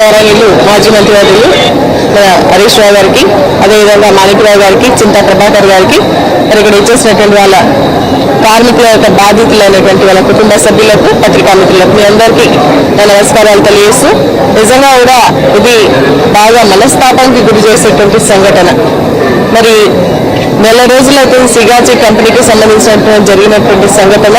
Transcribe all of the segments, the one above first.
గౌరవనీయులు మాజీ మంత్రి వర్యులు హరీష్ రావు గారికి అదేవిధంగా మాణిక్యరావు గారికి చింతా ప్రభాకర్ గారికి మరి ఇక్కడ ఇచ్చేసినటువంటి వాళ్ళ కార్మికుల యొక్క బాధితులైనటువంటి వాళ్ళ కుటుంబ సభ్యులకు పత్రికా మిత్రులకు మీ అందరికీ నా నమస్కారాలు తెలియజేస్తూ నిజంగా కూడా ఇది బాగా మనస్తాపానికి గురి చేసేటువంటి సంఘటన. మరి నెల రోజులైతే సిగాజీ కంపెనీకి సంబంధించినటువంటి జరిగినటువంటి సంఘటన.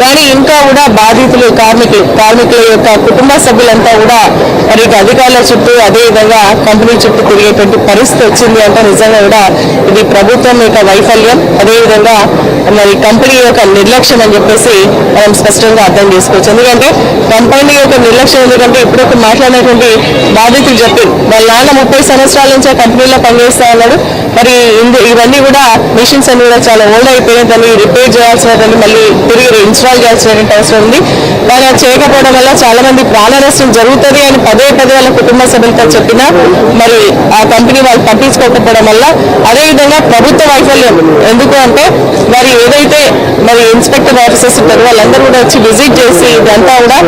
కానీ ఇంకా కూడా బాధితులు కార్మికులు కార్మికుల యొక్క కుటుంబ సభ్యులంతా కూడా మరి అధికారుల చుట్టూ అదేవిధంగా కంపెనీ చుట్టూ తిరిగేటువంటి పరిస్థితి వచ్చింది అంటే నిజంగా కూడా ఇది ప్రభుత్వం యొక్క వైఫల్యం. అదేవిధంగా మరి కంపెనీ యొక్క నిర్లక్ష్యం అని చెప్పేసి మనం స్పష్టంగా అర్థం చేసుకోవచ్చు. ఎందుకంటే కంపెనీ యొక్క నిర్లక్ష్యం ఎందుకంటే ఇప్పుడు మాట్లాడినటువంటి బాధితులు చెప్పి వాళ్ళ నాన్న ముప్పై సంవత్సరాల నుంచి ఆ కంపెనీలో పనిచేస్తా ఉన్నాడు. మరి ఇవన్నీ కూడా మిషన్స్ అన్ని కూడా చాలా ఓల్డ్ అయిపోయినాయి. దాన్ని రిపేర్ చేయాల్సిన మళ్ళీ తిరిగి ఇన్స్టాల్ చేయాల్సినటువంటి అవసరం ఉంది. కానీ అది చేయకపోవడం వల్ల చాలా మంది ప్రాణ నష్టం జరుగుతుంది అని పదే పదే వాళ్ళ కుటుంబ సభ్యులతో చెప్పినా మరి ఆ కంపెనీ వాళ్ళు పట్టించుకోకపోవడం వల్ల అదేవిధంగా ప్రభుత్వ వైఫల్యం. ఎందుకు అంటే మరి ఏదైతే మరి ఇన్స్పెక్టర్ ఆఫీసర్స్ ఉంటారు వాళ్ళందరూ కూడా వచ్చి విజిట్ చేసి ఇదంతా కూడా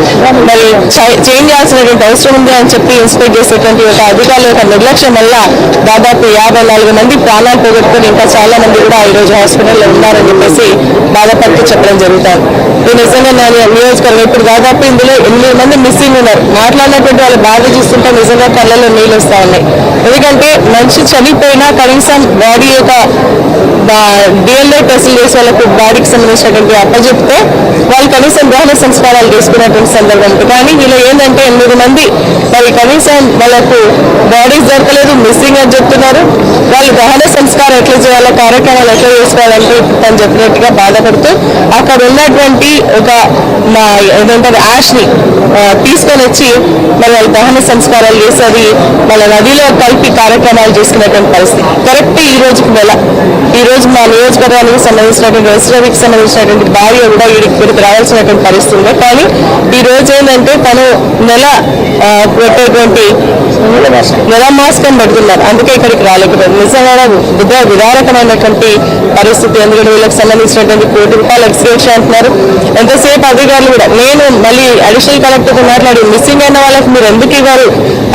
మరి చేంజ్ చేయాల్సినటువంటి అవసరం ఉంది అని చెప్పి ఇన్స్పెక్ట్ చేసేటువంటి ఒక అధికారుల యొక్క నిర్లక్ష్యం వల్ల దాదాపు యాభై నాలుగు మంది ప్రాణాలు పోగొట్టుకుని ఇంకా చాలా మంది కూడా ఈ రోజు హాస్పిటల్లో ఉన్నారని చెప్పేసి బాధపడుతూ చెప్పడం జరుగుతుంది ఈ నిజంగా నా నియోజకవర్గం ఇప్పుడు దాదాపు ఇందులో ఎనిమిది మంది మిస్సింగ్ ఉన్నారు. మాట్లాడినటువంటి వాళ్ళు బాధ చూస్తుంటే నిజంగా కళ్ళలో నీళ్ళు వస్తా ఉన్నాయి. ఎందుకంటే మనిషి చనిపోయినా కనీసం బాడీ యొక్క డిఎల్ఏ టెస్టులు చేసి వాళ్ళకు బాడీకి సంబంధించినటువంటి అప్పచెప్తే వాళ్ళు కనీసం దహన సంస్కారాలు చేసుకున్నటువంటి సందర్భం. కానీ వీళ్ళు ఏంటంటే ఎనిమిది మంది మరి కనీసం వాళ్ళకు బాడీస్ దొరకలేదు మిస్సింగ్ అని చెప్తున్నారు. వాళ్ళు దహన సంస్కారం ఎట్లా చేయాలో కార్యక్రమాలు ఎట్లా చేసుకోవాలంటే తను చెప్పినట్టుగా బాధపడుతూ అక్కడ ఉన్నటువంటి ఒక మా ఏదంటారు యాష్ని ఆ, తీసుకొని వచ్చి మరి వాళ్ళ దహన సంస్కారాలు చేసి అది వాళ్ళ నదిలో కలిపి కార్యక్రమాలు చేసుకునేటువంటి పరిస్థితి. కరెక్ట్ ఈ రోజుకి నెల. ఈ రోజు మా నియోజకవర్గానికి సంబంధించినటువంటి రెస్టారెంట్కి సంబంధించినటువంటి భార్య కూడా వీడికి వీడికి రావాల్సినటువంటి పరిస్థితి ఉంది. కానీ ఈ రోజు ఏంటంటే తను నెల పెట్టేటువంటి నెల మాస్కం. పెడుతున్నారు. అందుకే ఇక్కడికి రాలేకపోయింది నిజంగా విధ విధారకమైనటువంటి పరిస్థితి. ఎందుకంటే వీళ్ళకి సంబంధించినటువంటి కోటి రూపాయలు ఎక్స్గ్రేషన్ అంటున్నారు ఎంతసేపు అధికారులు కూడా నేను మళ్ళీ అడిషనల్ కలెక్టర్తో మాట్లాడి మిస్సింగ్ అయిన వాళ్ళకి మీరు ఎందుకు ఇవ్వరు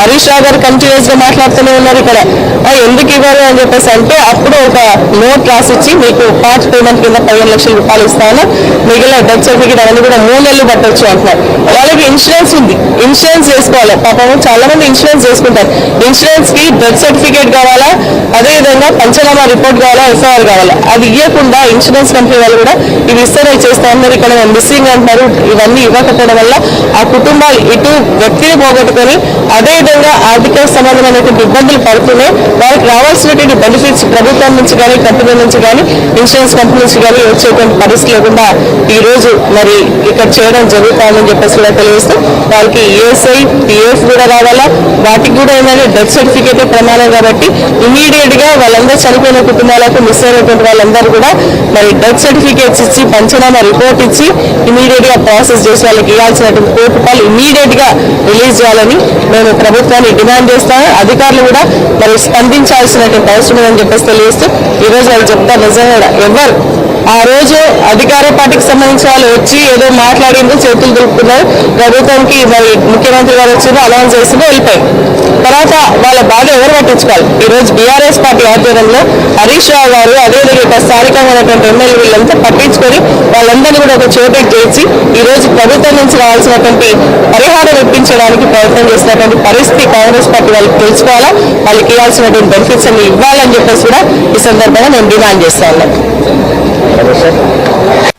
హరీష్ రావు గారు కంటిన్యూస్గా మాట్లాడుతూనే ఉన్నారు ఇక్కడ. ఎందుకు ఇవ్వరు అని చెప్పేసి అంటే అప్పుడు ఒక నోట్ రాసిచ్చి మీకు పార్ట్ పేమెంట్ కింద పదిహేను లక్షల రూపాయలు ఇస్తాను. మిగిలిన డెత్ సర్టిఫికేట్ అవన్నీ కూడా మూడు నెలలు పట్టొచ్చు అంటున్నారు. వాళ్ళకి ఇన్సూరెన్స్ ఉంది. ఇన్సూరెన్స్ చేసుకోవాలి. పాపం చాలా మంది ఇన్సూరెన్స్ చేసుకుంటారు. ఇన్సూరెన్స్కి డెత్ సర్టిఫికేట్ కావాలా? అదేవిధంగా పంచనామా రిపోర్ట్ కావాలా ఎఫ్ఐఆర్ కావాలా? అది ఇవ్వకుండా ఇన్సూరెన్స్ కంపెనీ వాళ్ళు కూడా ఇవి ఇస్తారు చేస్తా ఉన్నారు ఇక్కడ మిస్సింగ్ అంటున్నారు. ఇవన్నీ ఇవ్వకపోవడం వల్ల ఆ కుటుంబాలు ఇటు వ్యక్తిని పోగొట్టుకొని అదేవిధంగా ఆర్థిక సంబంధమైనటువంటి ఇబ్బందులు పడుతూనే వారికి రావాల్సినటువంటి బెనిఫిట్స్ ప్రభుత్వం నుంచి కానీ కంపెనీ నుంచి కానీ ఇన్సూరెన్స్ కంపెనీ నుంచి కానీ వచ్చేటువంటి పరిస్థితి లేకుండా ఈ రోజు మరి ఇక్కడ చేయడం జరుగుతుందని చెప్పేసి కూడా తెలియజేస్తూ వాళ్ళకి ఏఎస్ఐ పిఎఫ్ కూడా రావాలా? వాటికి కూడా ఏంటంటే డెత్ సర్టిఫికేట్ ప్రమాణం కాబట్టి ఇమీడియట్గా వాళ్ళందరూ చనిపోయిన కుటుంబాలకు మిస్ అయినటువంటి వాళ్ళందరూ కూడా మరి డెత్ సర్టిఫికేట్స్ ఇచ్చి పంచనామా రిపోర్ట్ ఇచ్చి ఇమీడియట్గా ప్రాసెస్ చేసి వాళ్ళకి ఇవ్వాల్సినటువంటి కోటి రూపాయలు ఇమీడియట్గా రిలీజ్ చేయాలని మేము ప్రభుత్వాన్ని డిమాండ్ చేస్తాము అధికారులు కూడా మరి స్పందించాల్సినటువంటి అవసరం ఉందని చెప్పేసి తెలియజేస్తూ ఈ రోజు వాళ్ళు చెప్తారు. నిజంగా ఎవరు ఆ రోజు అధికార పార్టీకి సంబంధించిన వాళ్ళు వచ్చి ఏదో మాట్లాడింది చేతులు దులుపుతున్నారు ప్రభుత్వానికి మరి ముఖ్యమంత్రి గారు వచ్చిందో అనౌన్స్ చేసిందో వెళ్ళిపోయి తర్వాత వాళ్ళ బాధ ఎవరు పట్టించుకోవాలి? ఈ రోజు బీఆర్ఎస్ పార్టీ ఆధ్వర్యంలో హరీష్ రావు గారు అదేవిధంగా ఇక్కడ స్థానికంగా ఉన్నటువంటి ఎమ్మెల్యే వీళ్ళంతా పట్టించుకొని వాళ్ళందరినీ కూడా ఒక చోటుకి చేర్చి ఈ రోజు ప్రభుత్వం నుంచి రావాల్సినటువంటి పరిహారం ఇప్పించడానికి ప్రయత్నం చేసినటువంటి పరిస్థితి కాంగ్రెస్ పార్టీ వాళ్ళకి తెలుసుకోవాలా? వాళ్ళకి ఇవ్వాల్సినటువంటి బెనిఫిట్స్ అన్ని ఇవ్వాలని చెప్పేసి కూడా ఈ సందర్భంగా నేను డిమాండ్ చేస్తాను Tá certo?